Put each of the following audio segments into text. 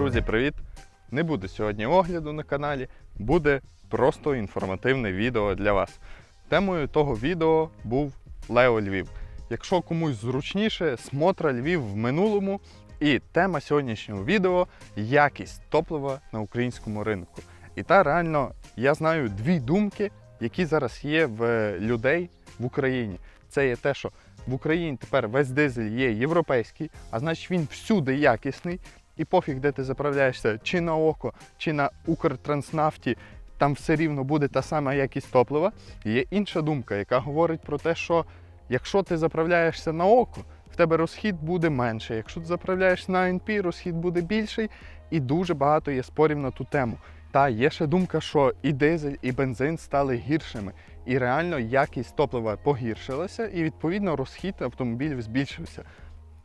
Друзі, привіт! Не буде сьогодні огляду на каналі, буде просто інформативне відео для вас. Темою того відео був Лео Львів. Якщо комусь зручніше, смотра Львів в минулому. І тема сьогоднішнього відео якість топлива на українському ринку. І та реально я знаю дві думки, які зараз є в людей в Україні. Це є те, що в Україні тепер весь дизель є європейський, а значить він всюди якісний. І пофіг, де ти заправляєшся, чи на око, чи на Укртранснафті, там все рівно буде та сама якість топлива. Є інша думка, яка говорить про те, що якщо ти заправляєшся на око, в тебе розхід буде менше. Якщо ти заправляєшся на АНП, розхід буде більший, і дуже багато є спорів на ту тему. Та є ще думка, що і дизель, і бензин стали гіршими, і реально якість топлива погіршилася, і відповідно розхід автомобілів збільшився.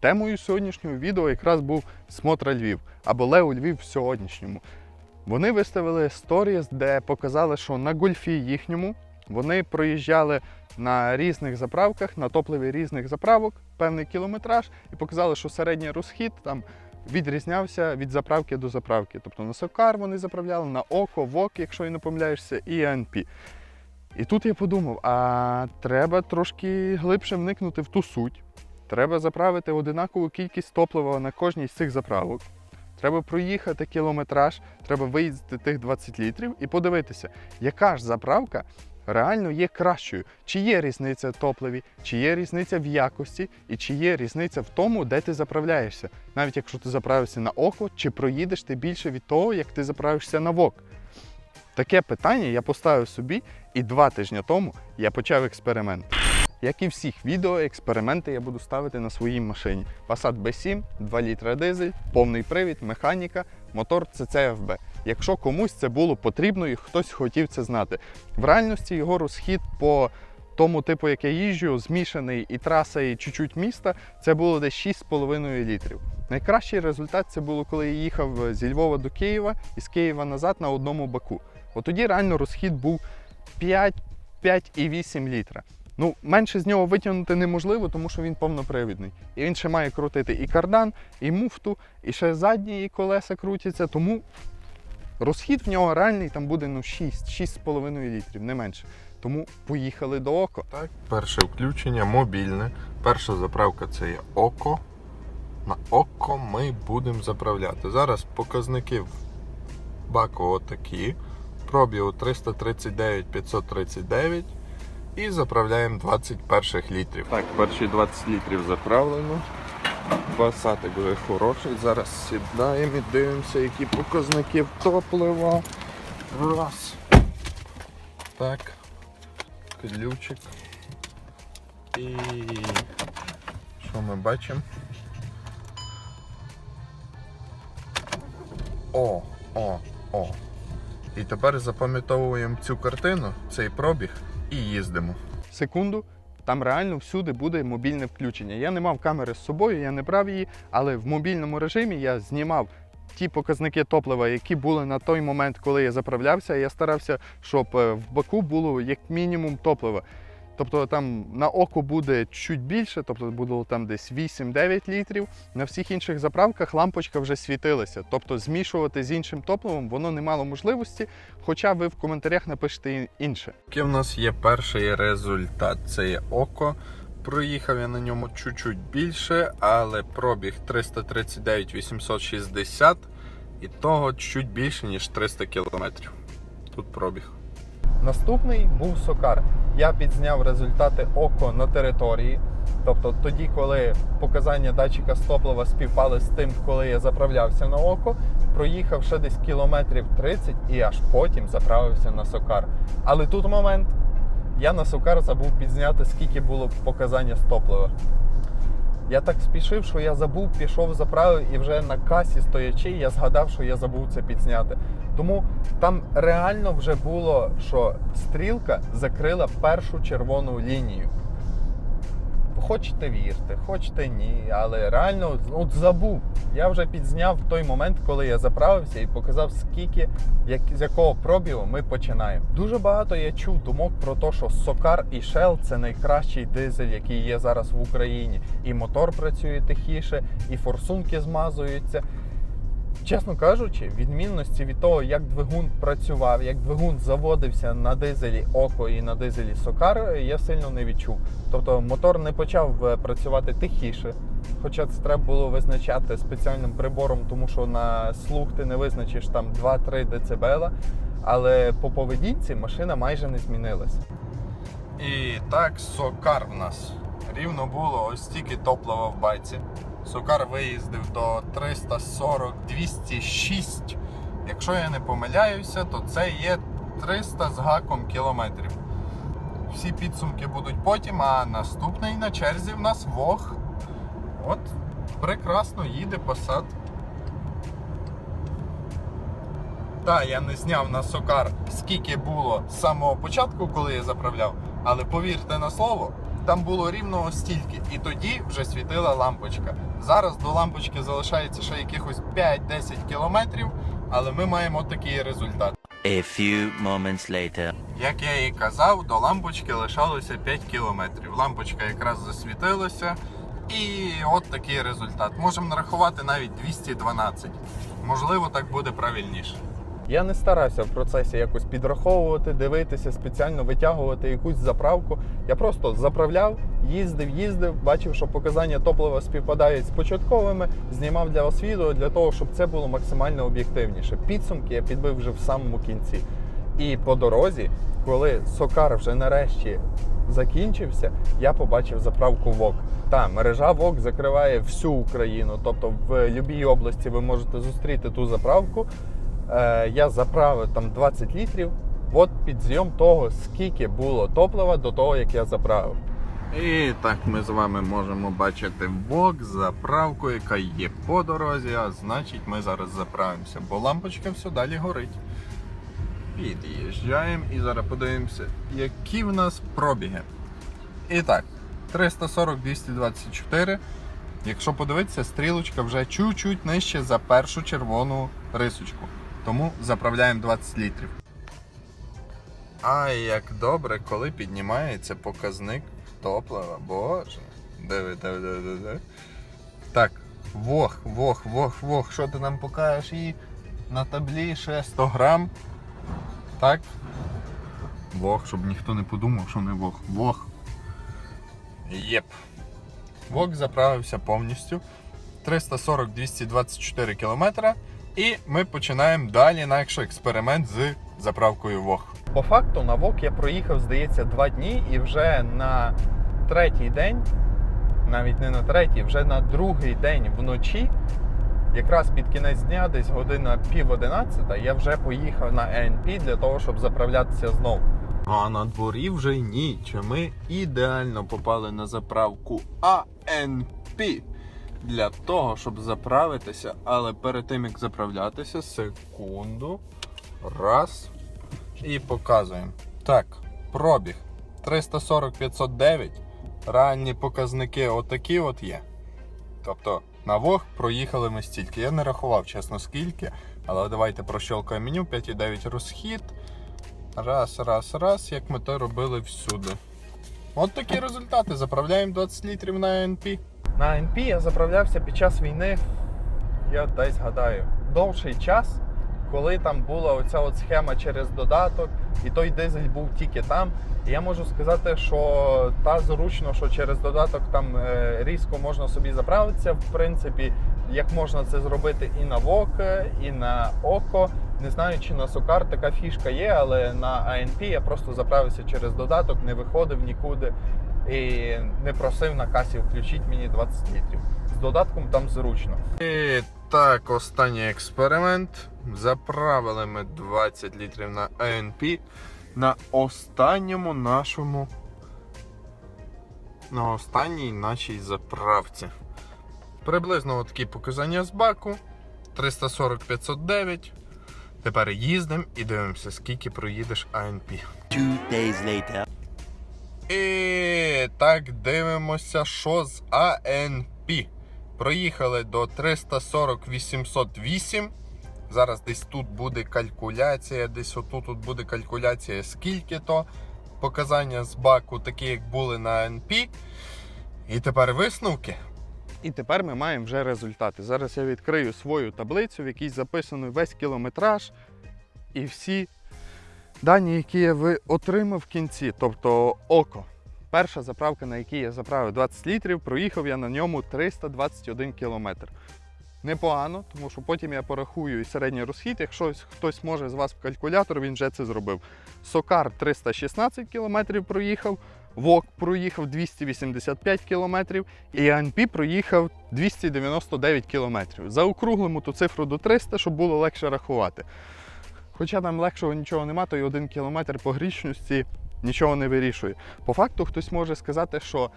Темою сьогоднішнього відео якраз був Смотра Львів або Лео Львів в сьогоднішньому. Вони виставили сторіс, де показали, що на гольфі їхньому вони проїжджали на різних заправках, на топливі різних заправок, певний кілометраж, і показали, що середній розхід там відрізнявся від заправки до заправки. Тобто на Сокар вони заправляли, на Око, ВОК, якщо я не помиляюся, і АНП. І тут я подумав: а треба трошки глибше вникнути в ту суть. Треба заправити одинакову кількість топлива на кожній з цих заправок. Треба проїхати кілометраж, треба виїздити тих 20 літрів і подивитися, яка ж заправка реально є кращою. Чи є різниця в топливі, чи є різниця в якості, і чи є різниця в тому, де ти заправляєшся. Навіть якщо ти заправишся на око, чи проїдеш ти більше від того, як ти заправишся на ВОК. Таке питання я поставив собі, і два тижні тому я почав експеримент. Як і всіх відео, експерименти я буду ставити на своїй машині. Passat B7, 2 літра дизель, повний привід, механіка, мотор CCFB. Якщо комусь це було потрібно і хтось хотів це знати. В реальності його розхід по тому типу, як я їжджу, змішаний і траса, і чуть-чуть міста, це було десь 6,5 літрів. Найкращий результат це було, коли я їхав зі Львова до Києва і з Києва назад на одному баку. От тоді реально розхід був 5, 5,8 літра. Ну, менше з нього витягнути неможливо, тому що він повнопривідний. І він ще має крутити і кардан, і муфту, і ще задні колеса крутяться. Тому розхід в нього реальний там буде ну 6, 6,5 літрів, не менше. Тому поїхали до око. Так, перше включення мобільне. Перша заправка це є око. На око ми будемо заправляти. Зараз показники баку отакі. Пробігу 339 539 і заправляємо 20 перших літрів. Так, перші 20 літрів заправлено. Басатик вже хороший. Зараз сідаємо і дивимося, які показники в топлива. Раз. Так. Ключик. І що ми бачимо? О, о, о. І тепер запам'ятовуємо цю картину, цей пробіг і їздимо. Секунду. Там реально всюди буде мобільне включення. Я не мав камери з собою, я не брав її, але в мобільному режимі я знімав ті показники топлива, які були на той момент, коли я заправлявся. Я старався, щоб е, в баку було як мінімум топлива. Тобто там на око буде чуть більше, тобто було там десь 8-9 літрів. На всіх інших заправках лампочка вже світилася. Тобто змішувати з іншим топливом воно не мало можливості, хоча ви в коментарях напишете інше. Який в нас є перший результат? Це є око. Проїхав я на ньому чуть-чуть більше, але пробіг 339 860 і того чуть більше, ніж 300 кілометрів. Тут пробіг. Наступний був Сокар. Я підзняв результати око на території. Тобто тоді, коли показання датчика стоплива співпали з тим, коли я заправлявся на око, проїхав ще десь кілометрів 30 і аж потім заправився на Сокар. Але тут момент, я на Сокар забув підзняти, скільки було показання стоплива. Я так спішив, що я забув, пішов, заправив і вже на касі стоячи, я згадав, що я забув це підзняти. Тому там реально вже було, що стрілка закрила першу червону лінію. Хочете вірте, хочете ні, але реально от забув. Я вже підзняв той момент, коли я заправився і показав, скільки, як, з якого пробігу ми починаємо. Дуже багато я чув думок про те, що Сокар і Shell це найкращий дизель, який є зараз в Україні. І мотор працює тихіше, і форсунки змазуються. Чесно кажучи, відмінності від того, як двигун працював, як двигун заводився на дизелі Око і на дизелі Сокар, я сильно не відчув. Тобто мотор не почав е, працювати тихіше. Хоча це треба було визначати спеціальним прибором, тому що на слух ти не визначиш там 2-3 дБ, але по поведінці машина майже не змінилася. І так, сокар в нас. Рівно було ось стільки топлива в байці. Сокар виїздив до 340-206. Якщо я не помиляюся, то це є 300 з гаком кілометрів. Всі підсумки будуть потім, а наступний на черзі в нас Вог. От прекрасно їде посад. Так, я не зняв на сокар, скільки було з самого початку, коли я заправляв, але повірте на слово, там було рівно ось стільки. І тоді вже світила лампочка. Зараз до лампочки залишається ще якихось 5-10 кілометрів, але ми маємо такий результат. A few moments later. Як я і казав, до лампочки лишалося 5 кілометрів. Лампочка якраз засвітилася. І от такий результат. Можемо нарахувати навіть 212. Можливо, так буде правильніше. Я не старався в процесі якось підраховувати, дивитися, спеціально витягувати якусь заправку. Я просто заправляв, їздив, їздив, бачив, що показання топлива співпадають з початковими, знімав для вас відео для того, щоб це було максимально об'єктивніше. Підсумки я підбив вже в самому кінці. І по дорозі, коли Сокар вже нарешті закінчився, я побачив заправку ВОК. Та мережа ВОК закриває всю Україну, тобто в будь-якій області ви можете зустріти ту заправку. Е, я заправив там 20 літрів. От підзйом того, скільки було топлива до того, як я заправив. І так ми з вами можемо бачити вок, заправку, яка є по дорозі, а значить ми зараз заправимося, бо лампочка все далі горить. Під'їжджаємо і зараз подивимося, які в нас пробіги. І так, 340-224. Якщо подивитися, стрілочка вже чуть-чуть нижче за першу червону рисочку. Тому заправляємо 20 літрів. Ай, як добре, коли піднімається показник топлива. Боже. Диви, диви, диви, диви. Так, вох, вох, вох, вох. Що ти нам покажеш? І на таблі ще 100 грам. Так. Вох, щоб ніхто не подумав, що не вох. Вох. Єп. Вок заправився повністю. 340-224 км. І ми починаємо далі наш експеримент з заправкою Вог. По факту на ВОК я проїхав, здається, два дні, і вже на третій день, навіть не на третій, вже на другий день вночі, якраз під кінець дня, десь година пів одинадцята, я вже поїхав на ЕНП для того, щоб заправлятися знову. А на дворі вже ніч. Ми ідеально попали на заправку АНП для того, щоб заправитися. Але перед тим як заправлятися, секунду. Раз. І показуємо. Так, пробіг 340-509. Реальні показники отакі от є. Тобто на Вог проїхали ми стільки. Я не рахував, чесно, скільки. Але давайте прощелкаємо меню, 5,9 розхід. Раз, раз, раз, як ми то робили всюди. От такі результати. Заправляємо 20 літрів на АНП. На АНП я заправлявся під час війни, я десь гадаю, довший час, коли там була оця от схема через додаток, і той дизель був тільки там. І я можу сказати, що та зручно, що через додаток там е, різко можна собі заправитися. В принципі, як можна це зробити і на ВОК, і на ОКО. Не знаю, чи на Сокар така фішка є, але на АНП я просто заправився через додаток, не виходив нікуди і не просив на касі включіть мені 20 літрів. З додатком там зручно. І так, останній експеримент. Заправили ми 20 літрів на АНП на останньому нашому. На останній нашій заправці. Приблизно такі показання з баку. 340-509. Тепер їздимо і дивимося, скільки проїдеш АНП. Two days later. І так дивимося, що з АНП. Проїхали до 340 808. Зараз десь тут буде калькуляція, десь отут тут буде калькуляція, скільки то. Показання з баку, такі, як були на АНП. І тепер висновки. І тепер ми маємо вже результати. Зараз я відкрию свою таблицю, в якій записано весь кілометраж і всі дані, які я ви- отримав в кінці, тобто око. Перша заправка, на якій я заправив 20 літрів, проїхав я на ньому 321 кілометр. Непогано, тому що потім я порахую і середній розхід. Якщо хтось може з вас в калькулятор, він вже це зробив. Сокар 316 кілометрів проїхав, ВОК проїхав 285 кілометрів, і АНП проїхав 299 кілометрів. Заокруглимо ту цифру до 300, щоб було легше рахувати. Хоча там легшого нічого нема, то й один кілометр по грічності нічого не вирішує. По факту хтось може сказати, що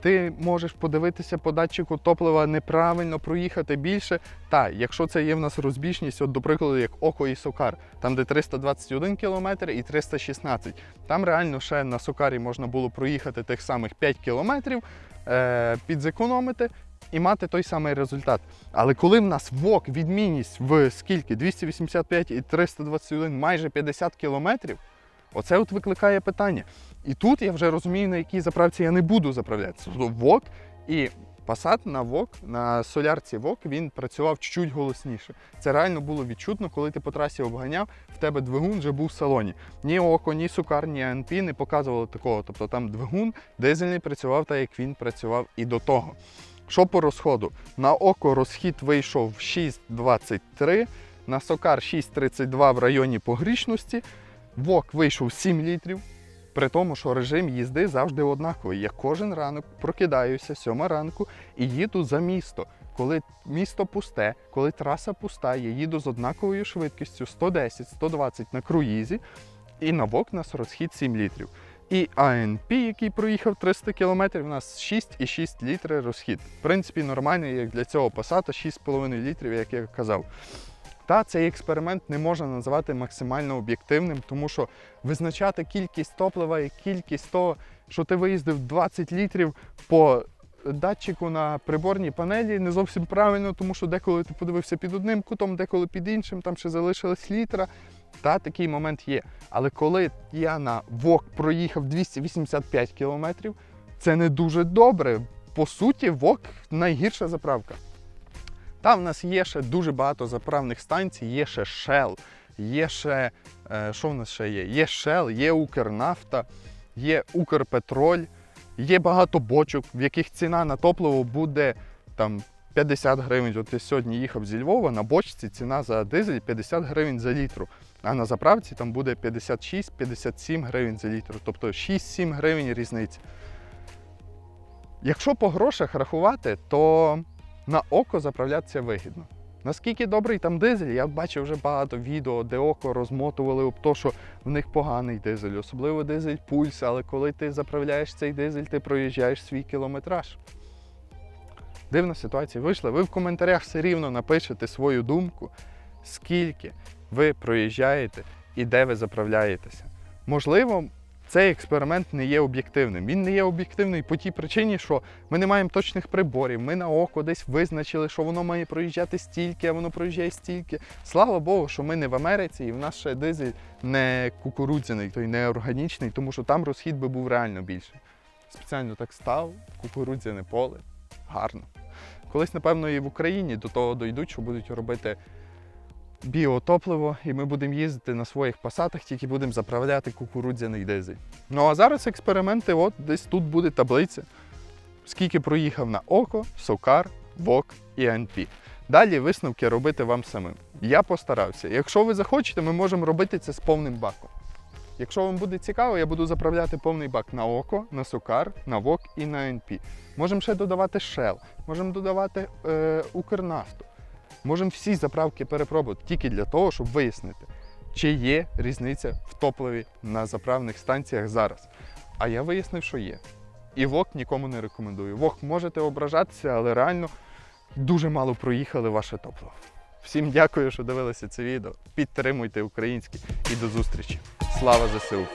ти можеш подивитися по датчику топлива неправильно проїхати більше. Та, якщо це є в нас розбіжність, от до прикладу, як Око і Сокар, там де 321 км і 316 Там реально ще на Сокарі можна було проїхати тих самих 5 кілометрів, е, підзекономити і мати той самий результат. Але коли в нас ВОК відмінність в скільки? 285 і 321, майже 50 кілометрів, оце от викликає питання. І тут я вже розумію, на якій заправці я не буду заправлятися. Тобто ВОК і Passat на ВОК, на солярці ВОК, він працював чуть голосніше. Це реально було відчутно, коли ти по трасі обганяв, в тебе двигун вже був в салоні. Ні око, ні сукар, ні АНП не показували такого. Тобто там двигун дизельний працював так, як він працював і до того. Що по розходу? На око розхід вийшов 6,23, на сокар 6,32 в районі погрішності, ВОК вийшов 7 літрів. При тому, що режим їзди завжди однаковий. Я кожен ранок прокидаюся, сьома ранку, і їду за місто. Коли місто пусте, коли траса пуста, я їду з однаковою швидкістю 110-120 на круїзі, і на ВОК нас розхід 7 літрів. І АНП, який проїхав 300 км, у нас 6,6 літри розхід. В принципі, нормальний, як для цього пасата, 6,5 літрів, як я казав. Та цей експеримент не можна називати максимально об'єктивним, тому що визначати кількість топлива і кількість того, що ти виїздив 20 літрів по датчику на приборній панелі, не зовсім правильно, тому що деколи ти подивився під одним кутом, деколи під іншим, там ще залишилась літра. Та такий момент є. Але коли я на ВОК проїхав 285 кілометрів, це не дуже добре. По суті, ВОК найгірша заправка. Там в нас є ще дуже багато заправних станцій, є ще Shell, є ще. е, Що в нас ще є? Є Shell, є Укрнафта, є Укрпетроль, є багато бочок, в яких ціна на топливо буде там 50 гривень. От я сьогодні їхав зі Львова, на бочці ціна за дизель 50 гривень за літру. А на заправці там буде 56-57 гривень за літру. Тобто 6-7 гривень різниця. Якщо по грошах рахувати, то на око заправлятися вигідно. Наскільки добрий там дизель, я бачив вже багато відео, де око розмотували об то, що в них поганий дизель, особливо дизель пульс, але коли ти заправляєш цей дизель, ти проїжджаєш свій кілометраж. Дивна ситуація вийшла. Ви в коментарях все рівно напишете свою думку, скільки ви проїжджаєте і де ви заправляєтеся. Можливо, цей експеримент не є об'єктивним. Він не є об'єктивний по тій причині, що ми не маємо точних приборів. Ми на око десь визначили, що воно має проїжджати стільки, а воно проїжджає стільки. Слава Богу, що ми не в Америці, і в нас ще дизель не кукурудзяний, той не органічний, тому що там розхід би був реально більший. Спеціально так став, кукурудзяне поле. Гарно. Колись, напевно, і в Україні до того дійдуть, що будуть робити біотопливо, і ми будемо їздити на своїх пасатах, тільки будемо заправляти кукурудзяний дизель. Ну а зараз експерименти, от десь тут буде таблиця. Скільки проїхав на око, сокар, вок і АНП. Далі висновки робити вам самим. Я постарався. Якщо ви захочете, ми можемо робити це з повним баком. Якщо вам буде цікаво, я буду заправляти повний бак на око, на сокар, на вок і на АНП. Можемо ще додавати Shell, можемо додавати е, Укрнафту. Можемо всі заправки перепробувати тільки для того, щоб вияснити, чи є різниця в топливі на заправних станціях зараз. А я вияснив, що є. І ВОК нікому не рекомендую. ВОК можете ображатися, але реально дуже мало проїхали ваше топливо. Всім дякую, що дивилися це відео. Підтримуйте українське і до зустрічі. Слава ЗСУ!